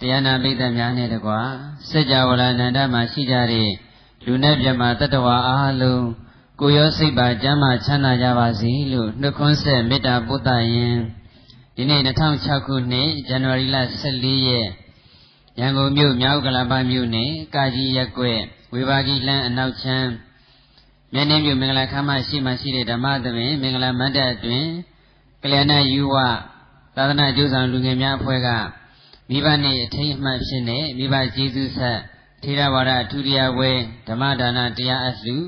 တရားနာပိဋကများနဲ့တကွာစัจ java လာနန္ဒမှာရှိကြတဲ့လူနဲ့မြတ်မှာတတ္တဝါအားလုံးကိုရောစိတ်ပါကျမ်းမာချမ်းသာကြပါစေလို့နှုတ်ခွန်းဆက်မေတ္တာပို့သရင်ဒီနေ့2006ခုနှစ်ဇန်နဝါရီလ14ရက်ရန်ကုန်မြို့မြောက်ကလာပမြို့နယ်ကာကြီးရက်ကွက်ဝေဘာကြီးလမ်းအနောက်ချမ်းမြင်းနှင်းမြို့မင်္ဂလာခမ်းမရှိမှရှိတဲ့ဓမ္မသဘင်မင်္ဂလာမတ်တအတွင်ကလျာဏယူဝသာသနာ့ကျိုးဆောင်လူငယ်များအဖွဲ့က မိဘနဲ့အထိတ်အမှတ်ဖြစ်နေမိဘကျေးဇူးဆက်ထေရဝါဒအထူးတရားပွဲဓမ္မဒါနတရားအလှ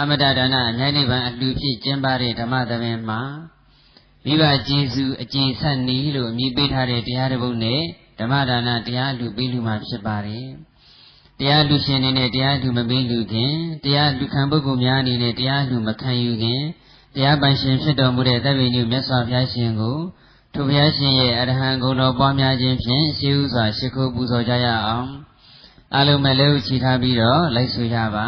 အမတဒါနအမြိုင်းနိဗ္ဗာန်အလှဖြစ်ကျင်းပတဲ့ဓမ္မသဘင်မှာမိဘကျေးဇူးအကျင့်ဆက်နည်းလို့အမည်ပေးထားတဲ့တရားတစ်ပုဒ်နဲ့ဓမ္မဒါနတရားလူပေးလူမှာဖြစ်ပါတယ်တရားလူရှင်နေနဲ့တရားလူမပေးလူခင်တရားလူခံပုဂ္ဂိုလ်များအနေနဲ့တရားလူမခံယူခင်တရားပိုင်ရှင်ဖြစ်တော်မူတဲ့သဗ္ဗညုမြတ်စွာဘုရားရှင်ကို ထိုဘုရားရှင်ရဲ့အရဟံဂုဏ်တော်ပွားများခြင်းဖြင့်ရှေးဥစွာရှိခိုးပူဇော်ကြရအောင်အလုံးမဲ့လေးဥချီထားပြီးတော့လိုက်ဆိုရပါ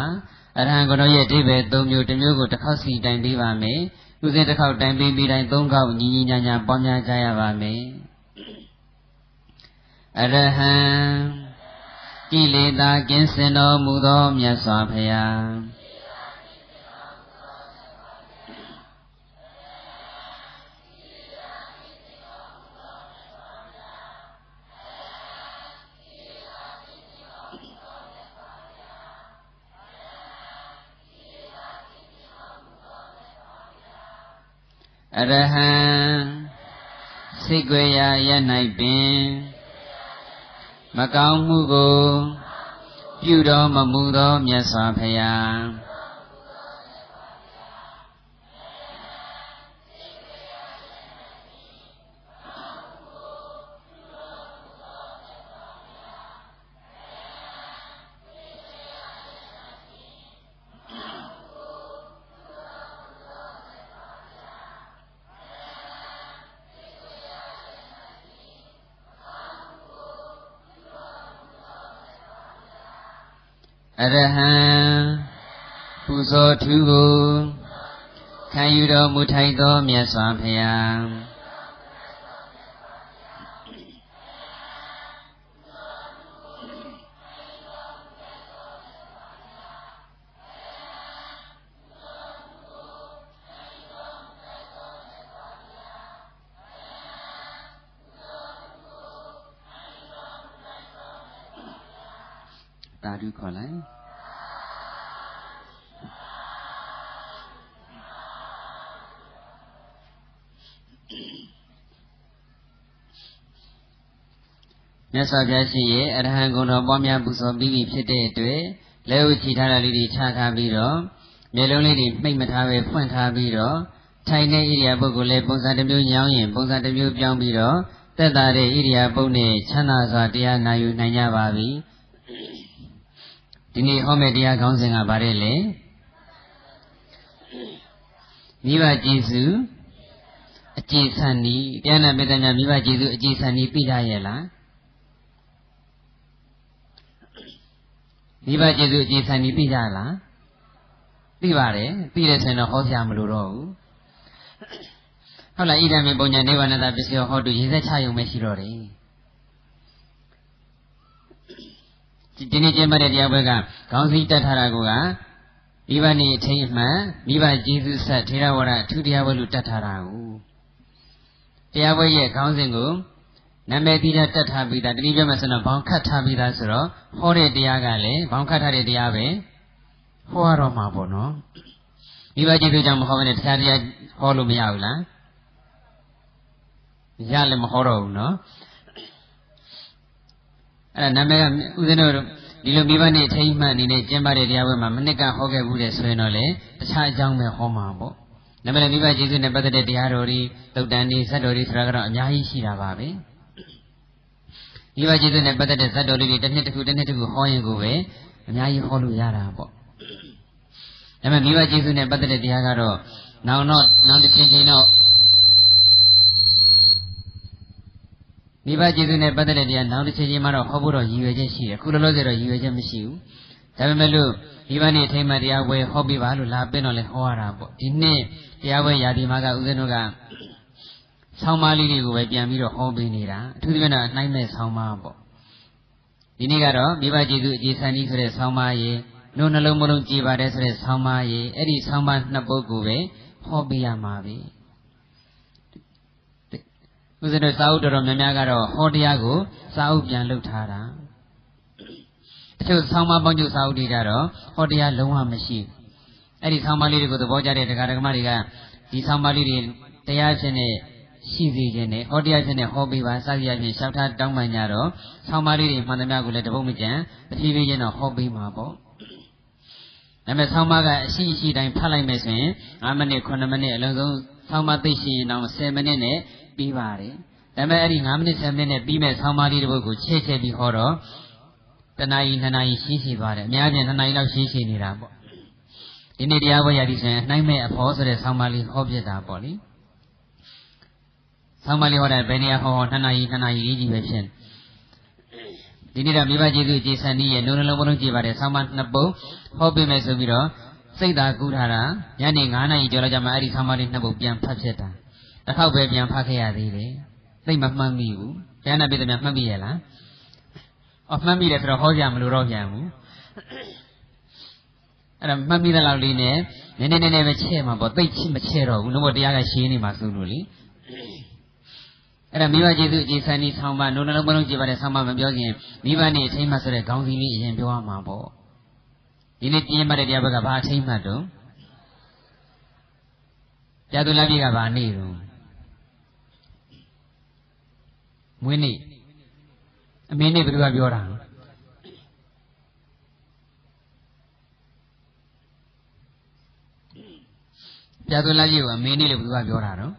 အရဟံဂုဏ်တော်ရဲ့အဓိပ္ပာယ်၃မျိုးတစ်မျိုးကိုတစ်ခေါက်စီတိုင်ပေးပါမယ်ဥစဉ်တစ်ခေါက်တိုင်ပေးပြီးတိုင်း၃ခေါက်ညီညီညာညာပွားများကြရပါမယ်အရဟံကိလေသာကင်းစင်တော်မူသောမြတ်စွာဘုရား အရဟံစိတ်ွယ်ရာရ၌ပင်မကောင်းမှုကို ပြုတော်မမူသောမြတ်စွာဘုရား အရဟံပူဇော်ထူးကိုခံယူတော်မူထိုက်သောမြတ်စွာဘုရား တာဓုခေါ်လိုက်မြတ်စွာဘုရားရှင်ရဲ့အရဟံဂုဏ်တော်ပွားများပူဇော်ပြီးပြီဖြစ်တဲ့အတွက်လက်ဥချီထားတာလေးတွေချထားပြီးတော့မျက်လုံးလေးတွေမှိတ်မထားပဲဖွင့်ထားပြီးတော့ထိုင်တဲ့ဣရိယာပုဂ္ဂိုလ်လေးပုံစံတစ်မျိုးညောင်းရင်ပုံစံတစ်မျိုးပြောင်းပြီးတော့တက်တာတဲ့ဣရိယာပုနဲ့ချမ်းသာစွာတရားနာယူနိုင်ကြပါပြီ ဒီနေ့ဟောမယ့်တရားခေါင်းစဉ်ကဘာတဲ့လဲမိဘကျေးဇူးအကြည်ဆန်ဤတရားနာပိဋကများမိဘကျေးဇူးအကြည်ဆန်ဤပြီးကြရဲ့လားမိဘကျေစုအကျေဆံကြီးသိကြလားသိပါတယ်သိတယ်ဆိုရင်တော့ဟောပြမလို့တော့ဘူးဟုတ်လားဣဒံမေပုံညာနိဗ္ဗာန်တာပစ္စည်းဟောတုရေသက်ချယုံပဲရှိတော့တယ် ဒီနေ့ကျင်းပတဲ့တရားပွဲကခေါင်းစည်းတက်ထားတာကမိဘနေအထိန်အမှန်မိဘကျေးဇူးဆက်ထေရဝါဒအထူးတရားပွဲလို့တက်ထားတာကိုတရားပွဲရဲ့ခေါင်းစဉ်ကိုနာမည်တိတာတက်ထားပြီးသားတတိပြမယ်ဆိုတော့ဘောင်ခတ်ထားပြီးသားဆိုတော့ဟောတဲ့တရားကလည်းဘောင်ခတ်ထားတဲ့တရားပဲဟောရတော့မှာပေါ့နော်မိဘကျေးဇူးကြောင့်မဟောဘဲနဲ့တရားတရားဟောလို့မရဘူးလားရလည်းမဟောတော့ဘူးနော် အဲ့ဒါနာမည်ကဦးဇင်းတို့ဒီလိုမိဘနဲ့ထိမ့်မှန်အနေနဲ့ကျင်းပတဲ့တရားပွဲမှာမနစ်ကဟောခဲ့ဘူးတဲ့ဆိုရင်တော့လေတခြားအကြောင်းပဲဟောမှာပေါ့နာမည်မိဘကျေးဇူးနဲ့ပတ်သက်တဲ့တရားတော်တွေသုတ်တန်တွေဇတ်တော်တွေဆိုတာကတော့အများကြီးရှိတာပါပဲမိဘကျေးဇူးနဲ့ပတ်သက်တဲ့ဇတ်တော်လေးတွေတစ်နှစ်တစ်ခုတစ်နှစ်တစ်ခုဟောရင်ကိုပဲအများကြီးဟောလို့ရတာပေါ့ဒါပေမဲ့မိဘကျေးဇူးနဲ့ပတ်သက်တဲ့တရားကတော့နောင်တော့နောက်တစ်ချိန်ချိန်တော့ မိဘကျေးဇူးနဲ့ပတ်သက်တဲ့တရားနောက်တစ်ချိန်ချိန်မှာတော့ဟောဖို့တော့ရည်ရွယ်ချက်ရှိတယ်ခုလောလောဆယ်တော့ရည်ရွယ်ချက်မရှိဘူးဒါပေမဲ့လို့မိဘနဲ့အထိမ်းမှတရားဝဲဟောပြပါလို့လာပင်းတော့လဲဟောရတာပေါ့ဒီနှစ်တရားဝဲရာဒီမှာကဦးဇင်းတို့ကဆောင်းပါးလေးတွေကိုပဲပြန်ပြီးတော့ဟောပေးနေတာအထူးသဖြင့်တော့နှိုင်းမဲ့ဆောင်းပါးပေါ့ဒီနေ့ကတော့မိဘကျေးဇူးအကျေဆန်းကြီးဆိုတဲ့ဆောင်းပါးရေနှုတ်နှလုံးမလုံးကြည်ပါတယ်ဆိုတဲ့ဆောင်းပါးရေအဲ့ဒီဆောင်းပါးနှစ်ပုဒ်ကိုပဲဟောပြရမှာပဲ ဦးဇင်းတို့စာအုပ်တော်တော်များများကတော့ဟောတရားကိုစာအုပ်ပြန်လုပ်ထားတာတချို့ဆောင်းပါးပေါင်းချုပ်စာအုပ်တွေကတော့ဟောတရားလုံးဝမရှိဘူးအဲ့ဒီဆောင်းပါးလေးတွေကိုသဘောကျတဲ့တရားဓမ္မတွေကဒီဆောင်းပါးလေးတွေတရားချင်းနဲ့ရှိစေခြင်းနဲ့ဟောတရားခြင်းနဲ့ဟောပေးပါစသည်အပြင်လျှောက်ထားတောင်းပန်ကြတော့ဆောင်းပါးလေးတွေမှန်သမျှကိုလည်းတပုတ်မကြံအဖြည်းဖြည်းချင်းတော့ဟောပေးမှာပေါ့ဒါပေမဲ့ဆောင်းပါးကအရှိအရှိတိုင်းဖတ်လိုက်မယ်ဆိုရင်5မိနစ်9မိနစ်အလုံးစုံဆောင်းပါးသိရှိရင်တော့10မိနစ်နဲ့ ပြီးပါတယ်ဒါပေမဲ့အဲ့ဒီ5မိနစ်10မိနစ်နဲ့ပြီးမဲ့ဆောင်းပါးလေးတစ်ပုဒ်ကိုချဲ့ချဲ့ပြီးဟောတော့တနာရီ2နာရီရှိရှိပါတယ်အများကြီး2နာရီလောက်ရှိရှိနေတာပေါ့ဒီနေ့တရားပွဲရသည်ဆိုရင်နှိုင်းမဲ့အဖော်ဆိုတဲ့ဆောင်းပါးလေးဟောပြတာပေါ့လေဆောင်းပါးလေးဟောတဲ့ဘယ်နေရာဟောဟော2နာရီ2နာရီကြီးပဲဖြစ်ဒီနေ့တော့မိဘကျေးဇူးကျေဆန်ကြီးရဲ့နှုံနှလုံးမလုံးကြည်ပါတယ်ဆောင်းပါးနှစ်ပုဒ်ဟောပေးမယ်ဆိုပြီးတော့စိတ်သာကူးထားတာညနေ9နာရီကျော်လောက်ကျမှအဲ့ဒီဆောင်းပါးလေးနှစ်ပုဒ်ပြန်ဖတ်ဖြစ်တာ တစ်ခေါက်ပဲပြန်ဖတ်ခဲ့ရသေးတယ်သိမမှတ်မိဘူးကျန်တဲ့ပြည်သူများမှတ်မိရဲ့လားအော်မှတ်မိတယ်ဆိုတော့ဟောကြမလို့တော့ပြန်ဘူးအဲ့ဒါမှတ်မိတဲ့လောက်လေးနဲ့နည်းနည်းနည်းနည်းပဲချဲ့မှာပေါ့သိချမချဲ့တော့ဘူးလို့တရားကရှင်းနေမှာဆိုလို့လေအဲ့ဒါမိဘကျေးဇူးအကျေဆန်းဤဆောင်းပါနှုတ်နှလုံးမလုံးကြည်ပါတဲ့ဆောင်းပါမပြောခင်မိဘနဲ့အထိမ့်မှဆိုတဲ့ခေါင်းစဉ်လေးအရင်ပြောရမှာပေါ့ဒီနေ့ပြင်းမှတဲ့တရားဘက်ကဘာအထိမ့်မှတော့ပြာသူလက်ပြကဘာနေတော့ မွေးနေ့အမင်းနေ့ဘယ်သူကပြောတာပြာသူလက်ပြကိုအမင်းနေ့လို့ဘယ်သူကပြောတာတော့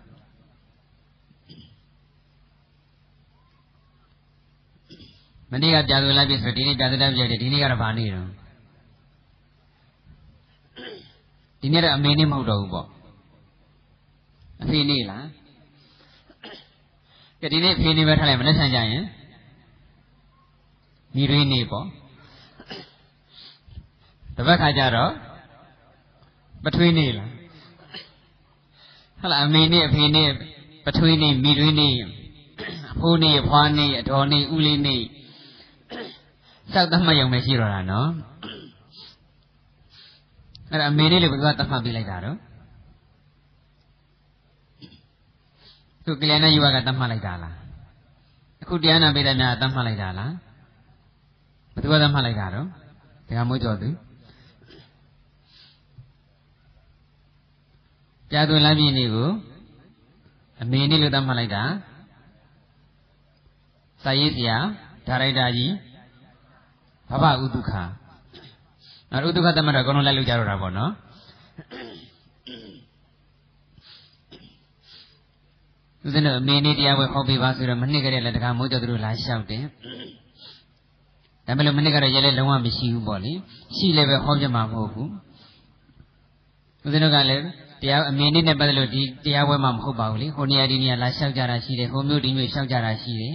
မနေ့ကပြာသူလက်ပြဆိုဒီနေ့ပြာသူလက်ပြတယ်ဒီနေ့ကတော့ဗာနေတော့ဒီနေ့တော့အမင်းနေ့မဟုတ်တော့ဘူးပေါ့အဖေနေ့လား ကဲဒီနေ့ဖေနေ့ပဲထားလိုက်မနေ့ဆန်ကြရင်မိရွေးနေ့ပေါ့တပတ်ခါကျတော့ပထွေးနေ့လားဟုတ်လားအမေနေ့အဖေနေ့ပထွေးနေ့မိရွေးနေ့အဖိုးနေ့ဖွားနေ့အတော်နေ့ဦးလေးနေ့စောက်သတ်မှတ်ရုံပဲရှိတော့တာနော်အဲ့ဒါအမေလေးလည်းဘယ်ကသတ်မှတ်ပေးလိုက်တာတော့ သူကလျာဏယူဝကသတ်မှတ်လိုက်တာလားအခုတရားနာပေးတဲ့များသတ်မှတ်လိုက်တာလားဘယ်သူကသတ်မှတ်လိုက်တာတော့ဒကာမိုးကျော်သူကြာသွင်းလမ်းပြည့်နေ့ကိုအမေနေ့လို့သတ်မှတ်လိုက်တာစာရေးဆရာဒါရိုက်တာကြီးဘဘဥဒုခနောက်ဥဒုခသမတ်တော့အကုန်လုံးလိုက်လို့ကြတော့တာပေါ့နော် ဦးဇင်းတို့အမေနေ့တရားဝဲဟောပေးပါဆိုတော့မနှစ်ကလေးလည်းတခါမိုးကြော်သူတို့လာလျှောက်တယ်ဒါပေမဲ့မနှစ်ကတော့ရဲလဲလုံးဝမရှိဘူးပေါ့လေရှိလည်းပဲဟောပြမှာမဟုတ်ဘူးဦးဇင်းတို့ကလည်းတရားအမေနေ့နဲ့ပတ်သက်လို့ဒီတရားဝဲမှာမဟုတ်ပါဘူးလေဟိုနေရာဒီနေရာလာလျှောက်ကြတာရှိတယ်ဟိုမျိုးဒီမျိုးလျှောက်ကြတာရှိတယ်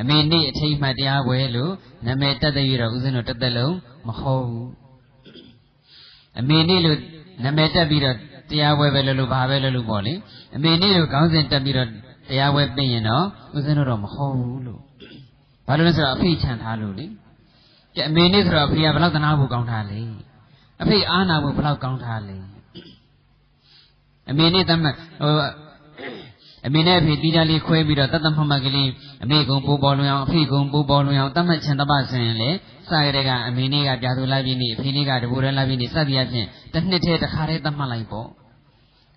အမေနေ့အထိတ်မှတရားပွဲလို့နာမည်တက်တဲ့ရတော့ဦးဇင်းတို့တစ်သက်လုံးမဟုတ်ဘူးအမေနေ့လို့နာမည်တက်ပြီးတော့ တရားပွဲပဲလို့လို့ဘာပဲလို့လို့ပေါ့လေအမေနေ့လို့ခေါင်းစဉ်တက်ပြီးတော့တရားပွဲပြင်ရင်တော့ဦးဇင်းတို့တော့မဟုတ်ဘူးလို့ဘာလို့လဲဆိုတော့အဖေချန်ထားလို့လေကျအမေနေ့ဆိုတော့အဖေကဘယ်လောက်သနာဖို့ကောင်းထားလဲအဖေအားနာဖို့ဘယ်လောက်ကောင်းထားလဲအမေနဲ့တမဟိုအမေနဲ့အဖေတီးတာလေးခွဲပြီးတော့တတ်တမမကလေးအမေကုံပိုးပေါ်လွင်အောင်အဖေကုံပိုးပေါ်လွင်အောင်တတ်မှတ်ချင်တပတ်ဆိုရင်လေစရတဲ့ကအမေနေ့ကပြာသူလိုက်ပြီးနေအဖေနေ့ကတဘူရဲလိုက်ပြီးနေစသည်အဖြစ်တစ်နှစ်တည်းတစ်ခါတည်းတတ်မှတ်လိုက်ပေါ့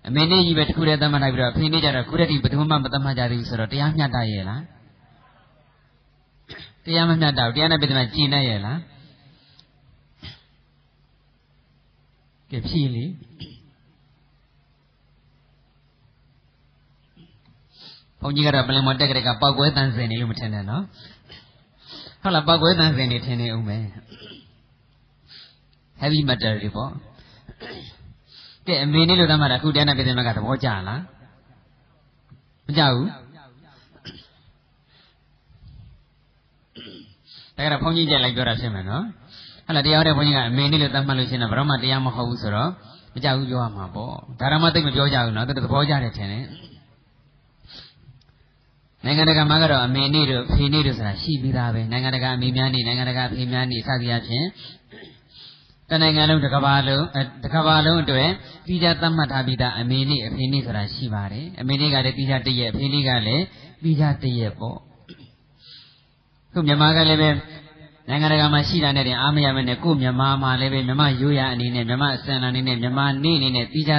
အမေနေ့ကြီးပဲတစ်ခုတည်းတတ်မှတ်လိုက်ပြီးတော့အဖေနေ့ကျတော့ခုတည်းဒီဘယ်သူမှမတတ်မှတ်ကြသေးဘူးဆိုတော့တရားမျှတရဲ့လားတရားမမျှတဘူးတရားနဲ့ပြည့်တယ်ကြည်နေရဲ့လားကဲဖြည့်လေဘုန်းကြီးကတော့ပလင်မော်တက်ကလေးကပောက်ကွဲတန်းစင်နေလို့မထင်နဲ့နော်ဟုတ်လားပောက်ကွဲတန်းစင်နေထင်နေဦးမယ် heavy metal တွေပေါ့ ကဲအမေနေ့လို့တမ်းမှာအခုတရားနာပြည်တယ်မကသဘောကျလားမကြဘူးဒါကြတော့ဘုန်းကြီးကြလိုက်ပြောတာဖြစ်မယ်နော်ဟုတ်လားတရားတဲ့ဘုန်းကြီးကအမေနေ့လို့တမ်းမှတ်လို့ရှိရင်တော့ဘာမှတရားမဟုတ်ဘူးဆိုတော့မကြဘူးပြောရမှာပေါ့ဒါရမသိမပြောကြဘူးနော်သူသဘောကျတယ်ထင်တယ်နိုင်ငံတကာမှာကတော့အမေနေ့တို့ဖေနေ့တို့ဆိုတာရှိပြီးသားပဲနိုင်ငံတကာအမေများနေ့နိုင်ငံတကာဖေများနေ့စသည်အဖြစ် တနိုင်ငံလုံးတစ်ကမ္ဘာလုံးတစ်ကမ္ဘာလုံးအတွက်ပြီးကြသတ်မှတ်ထားပြီးသားအမေနေ့အဖေနေ့ဆိုတာရှိပါတယ်အမေနေ့ကလည်းပြီးကြတည့်ရက်အဖေနေ့ကလည်းပြီးကြတည့်ရက်ပေါ့ခုမြန်မာကလည်းပဲနိုင်ငံတကာမှာရှိတာနဲ့တင်အားမရမနဲ့ကိုမြန်မာမှာလည်းပဲမြန်မာရိုးရာအနေနဲ့မြန်မာအစံအနေနဲ့မြန်မာနေ့အနေနဲ့ပြီးကြ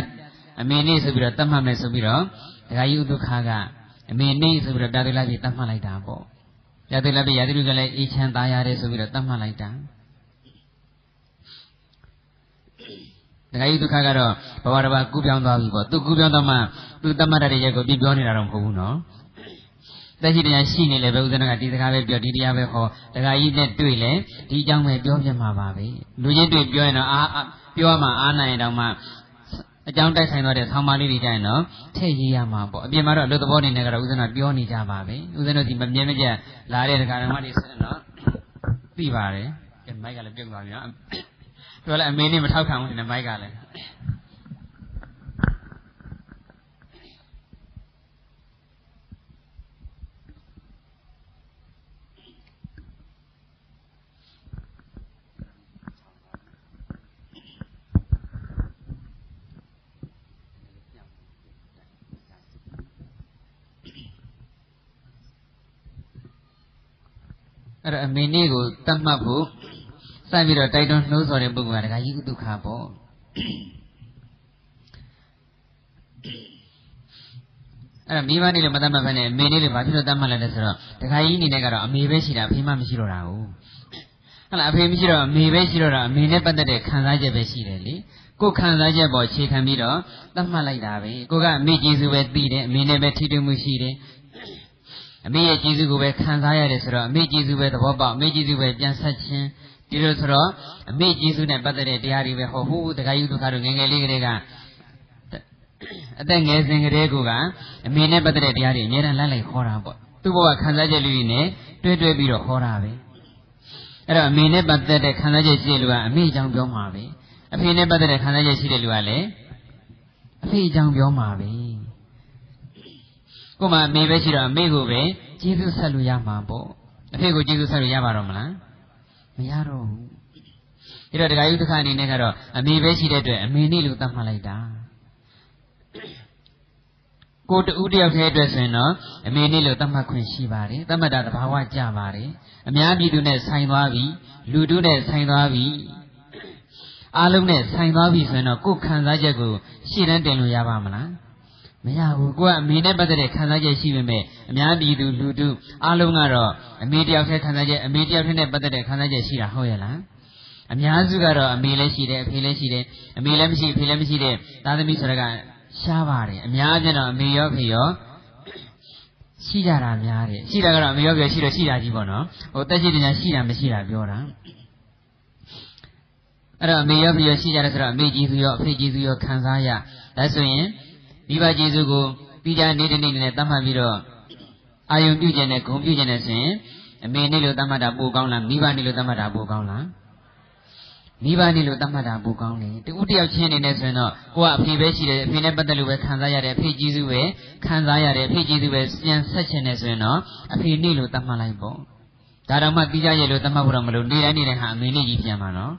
အမေနေ့ဆိုပြီးတော့သတ်မှတ်မယ်ဆိုပြီးတော့ဒကာကြီးဥဒုခါကအမေနေ့ဆိုပြီးတော့ပြာသိလာပြည်သတ်မှတ်လိုက်တာပေါ့ပြာသိလာပြည်ရာသီလူကလည်းအေးချမ်းသားရတယ်ဆိုပြီးတော့သတ်မှတ်လိုက်တာ ဒကာကြီးဒုက္ခကတော့ဘဝတစ်ပါးကူးပြောင်းသွားပြီပေါ့သူကူးပြောင်းတော့မှသူသတ်မှတ်တဲ့ရက်ကိုပြပြောနေတာတော့မဟုတ်ဘူးနော်တက်ရှိတရားရှိနေလေပဲဥဒနာကဒီစကားပဲပြောဒီတရားပဲဟောဒကာကြီးနဲ့တွေ့လေဒီအကြောင်းပဲပြောပြမှာပါပဲလူချင်းတွေ့ပြောရင်တော့အာပြောမှအားနိုင်ရင်တော့မှအကြောင်းတိုက်ဆိုင်သွားတဲ့ဆောင်းပါးလေးတွေကြရင်တော့ထည့်ရေးရမှာပေါ့အပြင်မှာတော့လူသဘောနေနဲ့ကတော့ဦးဇင်းတို့ပြောနေကြပါပဲဦးဇင်းတို့ဒီမမြဲမပြတ်လာတဲ့ဒကာဓမ္မတွေဆိုတော့သိပါတယ်ကဲမိုက်ကလည်းပြုတ်သွားပြီနော် သူကလည်းအမေနဲ့မထောက်ခံဘူးဒီမိုက်ကလည်းအဲ့တော့အမေနေ့ကိုတတ်မှတ်ဖို့ စပြီးတော့တိုက်တွန်းနှိုးဆော်တဲ့ပုဂ္ဂိုလ်ကဒကာကြီးဥဒုက္ခပေါ့အဲ့တော့မိဘနေ့လို့မတတ်မှတ်ဘဲနဲ့အမေနေ့လို့ဘာဖြစ်လို့တတ်မှတ်လဲဆိုတော့ဒကာကြီးအနေနဲ့ကတော့အမေပဲရှိတာအဖေမှမရှိတော့တာဟုတ်ဟုတ်လားအဖေမရှိတော့အမေပဲရှိတော့တာအမေနဲ့ပတ်သက်တဲ့ခံစားချက်ပဲရှိတယ်လေကိုခံစားချက်ပေါ်ခြေခံပြီးတော့တတ်မှတ်လိုက်တာပဲကိုကအမေကျေးဇူးပဲသိတယ်အမေနဲ့ပဲထိတွေ့မှုရှိတယ်အမေရဲ့ကျေးဇူးကိုပဲခံစားရတယ်ဆိုတော့အမေကျေးဇူးပဲသဘောပေါက်အမေကျေးဇူးပဲပြန်ဆက်ခြင်း ဒီလိုဆိုတော့အမေကျေးဇူးနဲ့ပတ်သက်တဲ့တရားတွေပဲဟောဟိုးတခါယူဒုက္ခတို့ငယ်ငယ်လေးကလေးကအသက်ငယ်စဉ်ကလေးကအမေနဲ့ပတ်သက်တဲ့တရားတွေအများအားလိုက်လိုက်ခေါ်တာပေါ့သူ့ဘဝခံစားချက်လူတွေနဲ့တွဲတွဲပြီးတော့ခေါ်တာပဲအဲ့တော့အမေနဲ့ပတ်သက်တဲ့ခံစားချက်ရှိတဲ့လူကအမေအကြောင်းပြောမှာပဲအဖေနဲ့ပတ်သက်တဲ့ခံစားချက်ရှိတဲ့လူကလည်းအဖေအကြောင်းပြောမှာပဲကို့မှာအမေပဲရှိတော့အမေကိုပဲကျေးဇူးဆက်လို့ရမှာပေါ့အဖေကိုကျေးဇူးဆက်လို့ရပါတော့မလား မရတော့ဘူးအဲ့တော့ဒကာယုဒခအနေနဲ့ကတော့အမေပဲရှိတဲ့အတွက်အမေနေ့လို့သတ်မှတ်လိုက်တာကိုတူတယောက်တည်းအတွက်ဆိုရင်တော့အမေနေ့လို့သတ်မှတ်ခွင့်ရှိပါတယ်သတ်မှတ်တာတဘာဝကြပါတယ်အများပြည်သူနဲ့ဆိုင်သွားပြီလူတုနဲ့ဆိုင်သွားပြီအားလုံးနဲ့ဆိုင်သွားပြီဆိုရင်တော့ကိုယ်ခံစားချက်ကိုရှေ့တန်းတင်လို့ရပါမလား မရဘူးကိုကအမေနဲ့ပတ်သက်တဲ့ခံစားချက်ရှိပေမဲ့အများပြည်သူလူထုအားလုံးကတော့အမေတယောက်တည်းခံစားချက်အမေတယောက်တည်းနဲ့ပတ်သက်တဲ့ခံစားချက်ရှိတာဟုတ်ရဲ့လားအများစုကတော့အမေလည်းရှိတယ်အဖေလည်းရှိတယ်အမေလည်းမရှိအဖေလည်းမရှိတဲ့သားသမီးဆိုတဲ့ကရှားပါတယ်အများကျတော့အမေရောဖေရောရှိကြတာများတယ်ရှိတာကတော့အမေရောဖေရောရှိတော့ရှိတာကြီးပေါ့နော်ဟိုတက်ရှိတင်ညာရှိတာမရှိတာပြောတာအဲ့တော့အမေရောဖေရောရှိကြတယ်ဆိုတော့အမေကြီးစုရောအဖေကြီးစုရောခံစားရဒါဆိုရင် မိဘကျေးဇူးကိုပြီးကြနေတဲ့နေ့နဲ့တတ်မှတ်ပြီးတော့အာယုံပြုခြင်းနဲ့ဂုံပြုခြင်းနဲ့ဆိုရင်အမေနေ့လို့တတ်မှတ်တာပိုကောင်းလားမိဘနေ့လို့တတ်မှတ်တာပိုကောင်းလားမိဘနေ့လို့တတ်မှတ်တာပိုကောင်းလေတူတယောက်ချင်းအနေနဲ့ဆိုရင်တော့ကိုကအဖေပဲရှိတယ်အဖေနဲ့ပတ်သက်လို့ပဲခံစားရတယ်အဖေကျေးဇူးပဲခံစားရတယ်အဖေကျေးဇူးပဲပြန်ဆက်ချင်တယ်ဆိုရင်တော့အဖေနေ့လို့တတ်မှတ်လိုက်ပေါ့ဒါတော့မှပြီးကြရဲ့လို့တတ်မှတ်ဖို့တော့မလို့နေ့တိုင်းနေ့တိုင်းဟာအမေနေ့ကြီးပြန်မှာနော်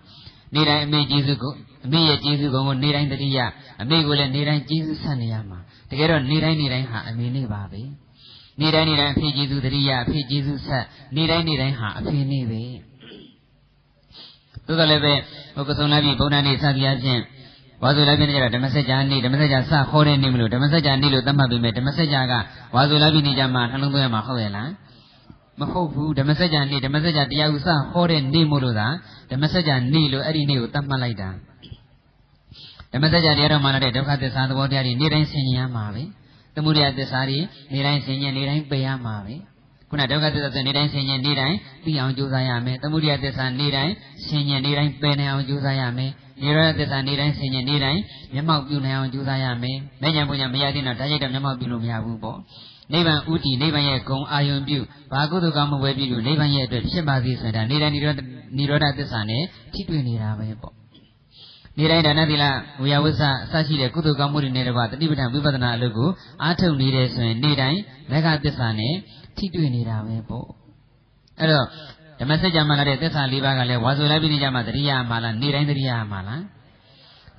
နေ့တိုင်းအမေကျေးဇူးကိုအမေရဲ့ကျေးဇူးကုံကိုနေ့တိုင်းတတိယအမေကိုလည်းနေ့တိုင်းကျေးဇူးဆက်နေရမှာတကယ်တော့နေ့တိုင်းနေ့တိုင်းဟာအမေနေ့ပါပဲနေ့တိုင်းနေ့တိုင်းအဖေကျေးဇူးတတိယအဖေကျေးဇူးဆက်နေ့တိုင်းနေ့တိုင်းဟာအဖေနေ့ပဲသို့တော်လည်းပဲဟိုကဆုံလာပြီဗုဒ္ဓနေ့စသည်အချင်းဝါဆိုလာပြီနေကြတော့ဓမ္မစကြာနေ့ဓမ္မစကြာစခေါ်တဲ့နေ့မလို့ဓမ္မစကြာနေ့လို့သတ်မှတ်ပြီးမြဲဓမ္မစကြာကဝါဆိုလာပြီနေကြမှာနှလုံးသွင်းမှာဟုတ်ရဲ့လား မဟုတ်ဘူးဓမ္မစကြာနေ့ဓမ္မစကြာတရားဥစဟောတဲ့နေ့မို့လို့သာဓမ္မစကြာနေ့လို့အဲ့ဒီနေ့ကိုသတ်မှတ်လိုက်တာဓမ္မစကြာတရားတော်မှာလာတဲ့ဒုက္ခသစ္စာသဘောတရားတွေနေ့တိုင်းဆင်ញင်ရမှာပဲသမုဒယသစ္စာတွေနေ့တိုင်းဆင်ញင်နေ့တိုင်းပယ်ရမှာပဲခုနဒုက္ခသစ္စာဆိုနေ့တိုင်းဆင်ញင်နေ့တိုင်းသိအောင်ကြိုးစားရမယ်သမုဒယသစ္စာနေ့တိုင်းဆင်ញင်နေ့တိုင်းပယ်နိုင်အောင်ကြိုးစားရမယ်နိရောဓသစ္စာနေ့တိုင်းဆင်ញင်နေ့တိုင်းမျက်မှောက်ပြုနိုင်အောင်ကြိုးစားရမယ်။မဲ့ညာပူညာမရသေးတော့ဓာတ်ရိုက်တော့မျက်မှောက်ပြုလို့မရဘူးပေါ့။ နိဗ္ဗာန်ဥတည်နိဗ္ဗာန်ရဲ့ဂုံအာယုံပြုဘာကုသိုလ်ကောင်းမှုပဲပြုလို့နိဗ္ဗာန်ရဲ့အတွက်ဖြစ်ပါစေဆိုတာနေ့တိုင်းနိရောဓနိရောဓသစ္စာနဲ့ထိတွေ့နေတာပဲပေါ့။နနေတိုင်းဒါနသီလဝေယဝစ္စအစရှိတဲ့ကုသိုလ်ကောင်းမှုတွေနဲ့တကွာတတိပဋ္ဌာန်ဝိပဿနာအလုပ်ကိုအားထုတ်နေတယ်ဆိုရင်နေတိုင်းမဂ္ဂသစ္စာနဲ့ထိတွေ့နေတာပဲပေါ့အဲ့တော့ဓမ္မစကြာမှာလာတဲ့သစ္စာ၄ပါးကလည်းဝါဆိုလိုက်ပြီးနေကြမှာတရိယာမှာလားနေတိုင်းတရိယာမှာလား